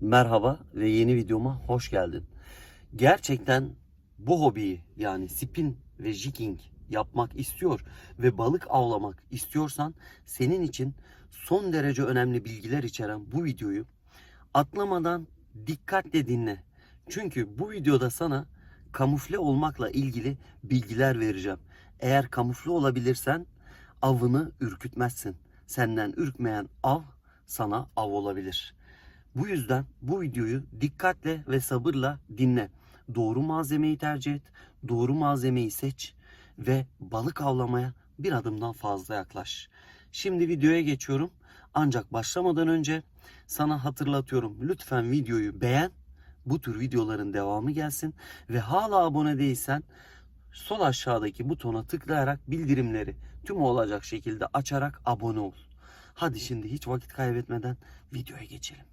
Merhaba ve yeni videoma hoş geldin. Gerçekten bu hobiyi yani spin ve jigging yapmak istiyor ve balık avlamak istiyorsan senin için son derece önemli bilgiler içeren bu videoyu atlamadan dikkatle dinle. Çünkü bu videoda sana kamufle olmakla ilgili bilgiler vereceğim. Eğer kamufle olabilirsen avını ürkütmezsin. Senden ürkmeyen av sana av olabilir. Bu yüzden bu videoyu dikkatle ve sabırla dinle. Doğru malzemeyi tercih et, doğru malzemeyi seç ve balık avlamaya bir adımdan fazla yaklaş. Şimdi videoya geçiyorum. Ancak başlamadan önce sana hatırlatıyorum. Lütfen videoyu beğen. Bu tür videoların devamı gelsin ve hala abone değilsen sol aşağıdaki butona tıklayarak bildirimleri tüm olacak şekilde açarak abone ol. Hadi şimdi hiç vakit kaybetmeden videoya geçelim.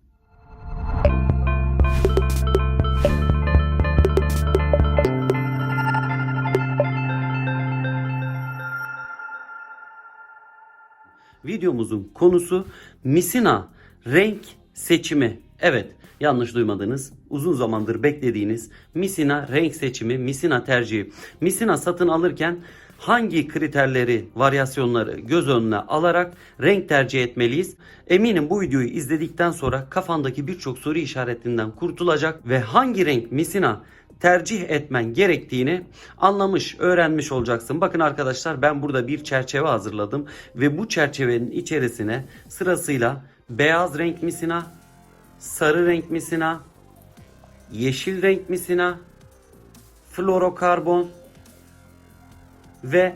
Videomuzun konusu misina renk seçimi. Evet, yanlış duymadınız. Uzun zamandır beklediğiniz misina renk seçimi, misina tercihi. Misina satın alırken hangi kriterleri, varyasyonları göz önüne alarak renk tercih etmeliyiz? Eminim bu videoyu izledikten sonra kafandaki birçok soru işaretinden kurtulacak ve hangi renk misina tercih etmen gerektiğini anlamış, öğrenmiş olacaksın. Bakın arkadaşlar ben burada bir çerçeve hazırladım ve bu çerçevenin içerisine sırasıyla beyaz renk misina, sarı renk misina, yeşil renk misina, florokarbon ve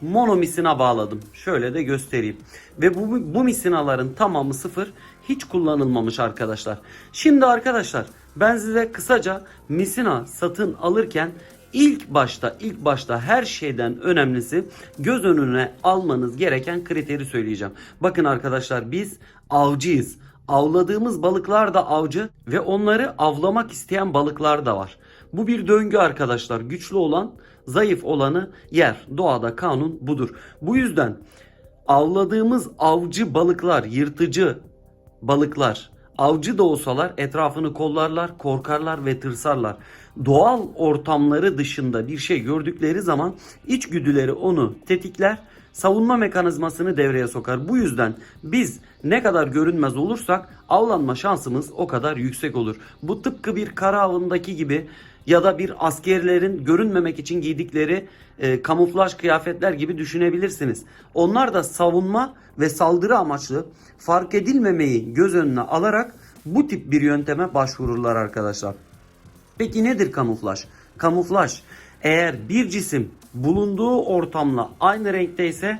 monomisina bağladım. Şöyle de göstereyim. Ve bu, bu misinaların tamamı sıfır. Hiç kullanılmamış arkadaşlar. Şimdi arkadaşlar ben size kısaca misina satın alırken ilk başta ilk başta her şeyden önemlisi göz önüne almanız gereken kriteri söyleyeceğim. Bakın arkadaşlar biz avcıyız. Avladığımız balıklar da avcı ve onları avlamak isteyen balıklar da var. Bu bir döngü arkadaşlar. Güçlü olan zayıf olanı yer. Doğada kanun budur. Bu yüzden avladığımız avcı balıklar, yırtıcı balıklar avcı da olsalar etrafını kollarlar, korkarlar ve tırsarlar. Doğal ortamları dışında bir şey gördükleri zaman içgüdüleri onu tetikler, savunma mekanizmasını devreye sokar. Bu yüzden biz ne kadar görünmez olursak avlanma şansımız o kadar yüksek olur. Bu tıpkı bir kara avındaki gibi ya da bir askerlerin görünmemek için giydikleri e, kamuflaj kıyafetler gibi düşünebilirsiniz. Onlar da savunma ve saldırı amaçlı fark edilmemeyi göz önüne alarak bu tip bir yönteme başvururlar arkadaşlar. Peki nedir kamuflaj? Kamuflaj eğer bir cisim bulunduğu ortamla aynı renkteyse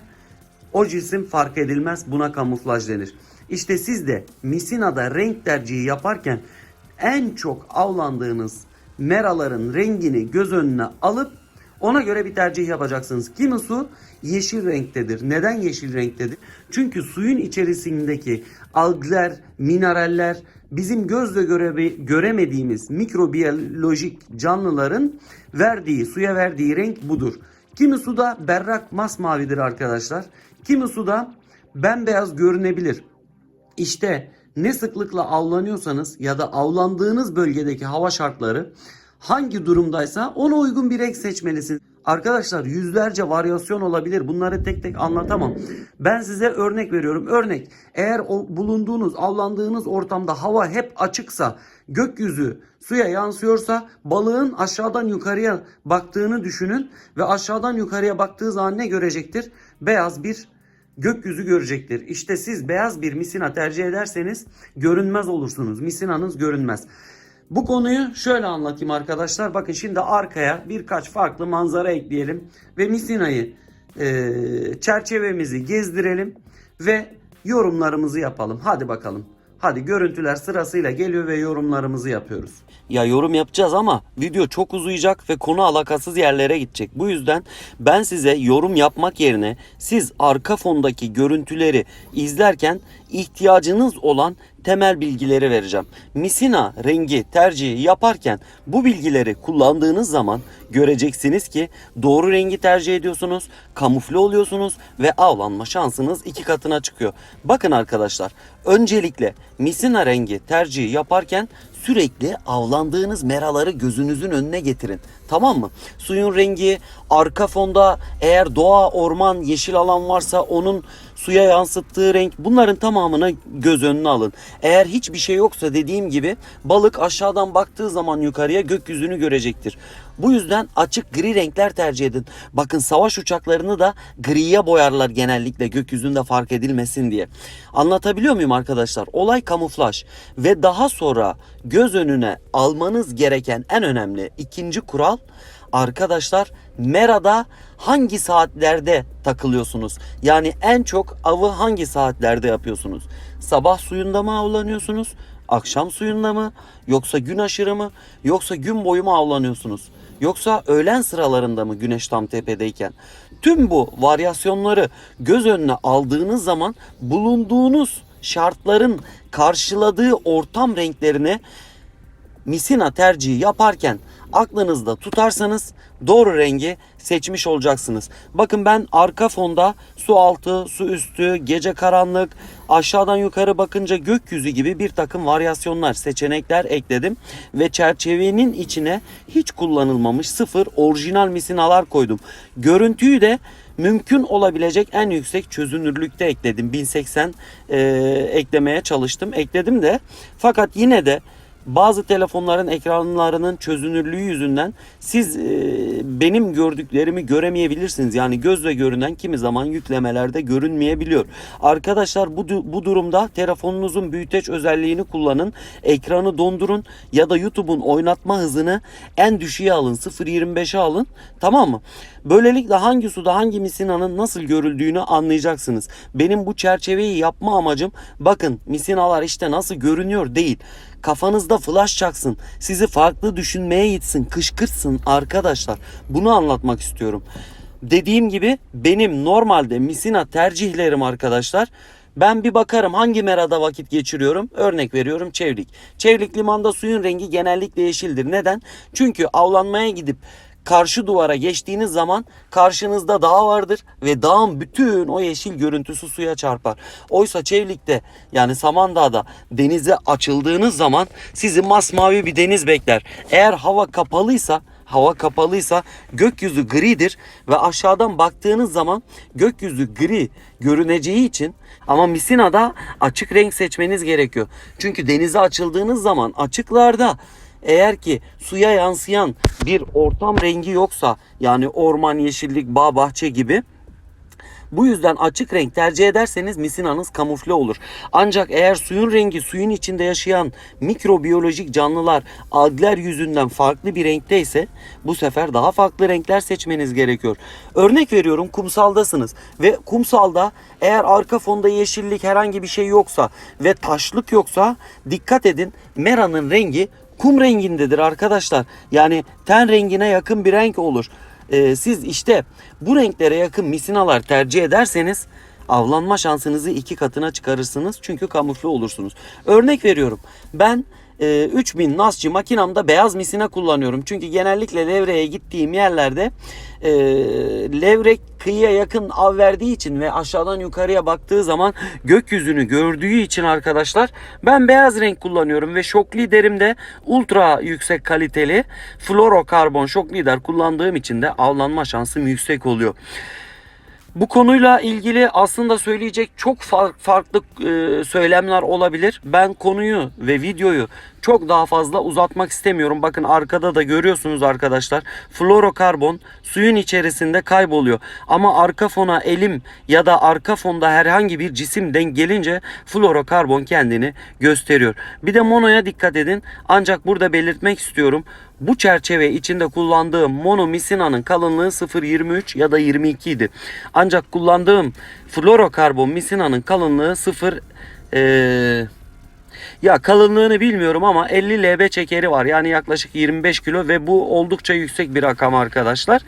o cisim fark edilmez buna kamuflaj denir. İşte siz de misinada renk tercihi yaparken en çok avlandığınız meraların rengini göz önüne alıp ona göre bir tercih yapacaksınız. Kimi su yeşil renktedir. Neden yeşil renktedir? Çünkü suyun içerisindeki algler, mineraller bizim gözle göre, göremediğimiz mikrobiyolojik canlıların verdiği, suya verdiği renk budur. Kimi suda berrak masmavidir arkadaşlar. Kimi suda bembeyaz görünebilir. İşte ne sıklıkla avlanıyorsanız ya da avlandığınız bölgedeki hava şartları hangi durumdaysa ona uygun bir renk seçmelisiniz. Arkadaşlar yüzlerce varyasyon olabilir. Bunları tek tek anlatamam. Ben size örnek veriyorum. Örnek eğer bulunduğunuz, avlandığınız ortamda hava hep açıksa, gökyüzü suya yansıyorsa balığın aşağıdan yukarıya baktığını düşünün ve aşağıdan yukarıya baktığı zaman ne görecektir? Beyaz bir gökyüzü görecektir. İşte siz beyaz bir misina tercih ederseniz görünmez olursunuz. Misinanız görünmez. Bu konuyu şöyle anlatayım arkadaşlar. Bakın şimdi arkaya birkaç farklı manzara ekleyelim ve misinayı e, çerçevemizi gezdirelim ve yorumlarımızı yapalım. Hadi bakalım. Hadi görüntüler sırasıyla geliyor ve yorumlarımızı yapıyoruz. Ya yorum yapacağız ama video çok uzayacak ve konu alakasız yerlere gidecek. Bu yüzden ben size yorum yapmak yerine siz arka fondaki görüntüleri izlerken ihtiyacınız olan temel bilgileri vereceğim. Misina rengi tercihi yaparken bu bilgileri kullandığınız zaman göreceksiniz ki doğru rengi tercih ediyorsunuz, kamufle oluyorsunuz ve avlanma şansınız iki katına çıkıyor. Bakın arkadaşlar, öncelikle misina rengi tercihi yaparken sürekli avlandığınız meraları gözünüzün önüne getirin. Tamam mı? Suyun rengi, arka fonda eğer doğa, orman, yeşil alan varsa onun suya yansıttığı renk bunların tamamını göz önüne alın. Eğer hiçbir şey yoksa dediğim gibi balık aşağıdan baktığı zaman yukarıya gökyüzünü görecektir. Bu yüzden açık gri renkler tercih edin. Bakın savaş uçaklarını da griye boyarlar genellikle gökyüzünde fark edilmesin diye. Anlatabiliyor muyum arkadaşlar? Olay kamuflaj ve daha sonra göz önüne almanız gereken en önemli ikinci kural arkadaşlar Mera'da hangi saatlerde takılıyorsunuz? Yani en çok avı hangi saatlerde yapıyorsunuz? Sabah suyunda mı avlanıyorsunuz? Akşam suyunda mı? Yoksa gün aşırı mı? Yoksa gün boyu mu avlanıyorsunuz? Yoksa öğlen sıralarında mı güneş tam tepedeyken? Tüm bu varyasyonları göz önüne aldığınız zaman bulunduğunuz şartların karşıladığı ortam renklerini misina tercihi yaparken aklınızda tutarsanız doğru rengi seçmiş olacaksınız. Bakın ben arka fonda su altı, su üstü, gece karanlık, aşağıdan yukarı bakınca gökyüzü gibi bir takım varyasyonlar, seçenekler ekledim ve çerçevenin içine hiç kullanılmamış sıfır orijinal misinalar koydum. Görüntüyü de mümkün olabilecek en yüksek çözünürlükte ekledim. 1080 e, eklemeye çalıştım. Ekledim de fakat yine de bazı telefonların ekranlarının çözünürlüğü yüzünden siz e, benim gördüklerimi göremeyebilirsiniz. Yani gözle görünen kimi zaman yüklemelerde görünmeyebiliyor. Arkadaşlar bu bu durumda telefonunuzun büyüteç özelliğini kullanın. Ekranı dondurun ya da YouTube'un oynatma hızını en düşüğe alın. 0.25'e alın. Tamam mı? Böylelikle hangi suda hangi misinanın nasıl görüldüğünü anlayacaksınız. Benim bu çerçeveyi yapma amacım bakın misinalar işte nasıl görünüyor değil. Kafanızda flash çaksın. Sizi farklı düşünmeye gitsin. Kışkırtsın arkadaşlar. Bunu anlatmak istiyorum. Dediğim gibi benim normalde misina tercihlerim arkadaşlar. Ben bir bakarım hangi merada vakit geçiriyorum. Örnek veriyorum Çevlik. Çevlik limanda suyun rengi genellikle yeşildir. Neden? Çünkü avlanmaya gidip karşı duvara geçtiğiniz zaman karşınızda dağ vardır ve dağın bütün o yeşil görüntüsü suya çarpar. Oysa Çevlik'te yani Samandağ'da denize açıldığınız zaman sizi masmavi bir deniz bekler. Eğer hava kapalıysa hava kapalıysa gökyüzü gridir ve aşağıdan baktığınız zaman gökyüzü gri görüneceği için ama Misina'da açık renk seçmeniz gerekiyor. Çünkü denize açıldığınız zaman açıklarda eğer ki suya yansıyan bir ortam rengi yoksa yani orman, yeşillik, bağ, bahçe gibi bu yüzden açık renk tercih ederseniz misinanız kamufle olur. Ancak eğer suyun rengi suyun içinde yaşayan mikrobiyolojik canlılar algler yüzünden farklı bir renkte ise bu sefer daha farklı renkler seçmeniz gerekiyor. Örnek veriyorum kumsaldasınız ve kumsalda eğer arka fonda yeşillik herhangi bir şey yoksa ve taşlık yoksa dikkat edin meranın rengi kum rengindedir arkadaşlar. Yani ten rengine yakın bir renk olur. Ee, siz işte bu renklere yakın misinalar tercih ederseniz avlanma şansınızı iki katına çıkarırsınız. Çünkü kamufle olursunuz. Örnek veriyorum. Ben e, 3000 Nasçı makinamda beyaz misina kullanıyorum. Çünkü genellikle levreye gittiğim yerlerde e, levrek kıyıya yakın av verdiği için ve aşağıdan yukarıya baktığı zaman gökyüzünü gördüğü için arkadaşlar ben beyaz renk kullanıyorum ve şok liderimde ultra yüksek kaliteli fluorokarbon şok lider kullandığım için de avlanma şansım yüksek oluyor. Bu konuyla ilgili aslında söyleyecek çok far- farklı söylemler olabilir. Ben konuyu ve videoyu çok daha fazla uzatmak istemiyorum. Bakın arkada da görüyorsunuz arkadaşlar. Fluorokarbon suyun içerisinde kayboluyor. Ama arka fona elim ya da arka fonda herhangi bir cisim denk gelince fluorokarbon kendini gösteriyor. Bir de monoya dikkat edin. Ancak burada belirtmek istiyorum. Bu çerçeve içinde kullandığım mono misinanın kalınlığı 0.23 ya da 22 idi. Ancak kullandığım fluorokarbon misinanın kalınlığı 0 eee ya kalınlığını bilmiyorum ama 50 lb çekeri var. Yani yaklaşık 25 kilo ve bu oldukça yüksek bir rakam arkadaşlar.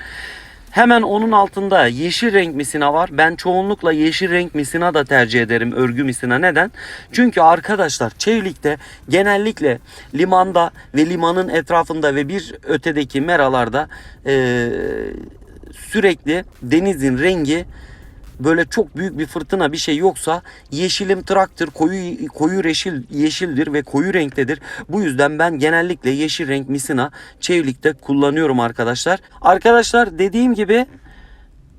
Hemen onun altında yeşil renk misina var. Ben çoğunlukla yeşil renk misina da tercih ederim örgü misina. Neden? Çünkü arkadaşlar Çevlik'te genellikle limanda ve limanın etrafında ve bir ötedeki meralarda eee, sürekli denizin rengi böyle çok büyük bir fırtına bir şey yoksa yeşilim traktır koyu koyu yeşil yeşildir ve koyu renktedir. Bu yüzden ben genellikle yeşil renk misina çevlikte kullanıyorum arkadaşlar. Arkadaşlar dediğim gibi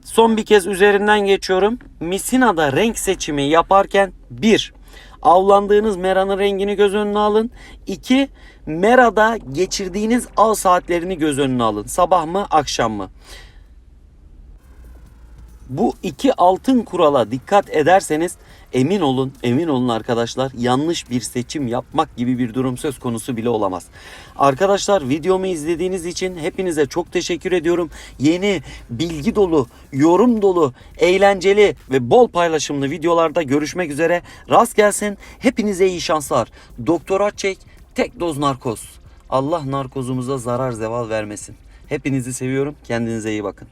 son bir kez üzerinden geçiyorum. Misina'da renk seçimi yaparken bir avlandığınız meranın rengini göz önüne alın. 2. Merada geçirdiğiniz av saatlerini göz önüne alın. Sabah mı akşam mı? Bu iki altın kurala dikkat ederseniz emin olun, emin olun arkadaşlar yanlış bir seçim yapmak gibi bir durum söz konusu bile olamaz. Arkadaşlar videomu izlediğiniz için hepinize çok teşekkür ediyorum. Yeni, bilgi dolu, yorum dolu, eğlenceli ve bol paylaşımlı videolarda görüşmek üzere. Rast gelsin. Hepinize iyi şanslar. Doktora çek, tek doz narkoz. Allah narkozumuza zarar zeval vermesin. Hepinizi seviyorum. Kendinize iyi bakın.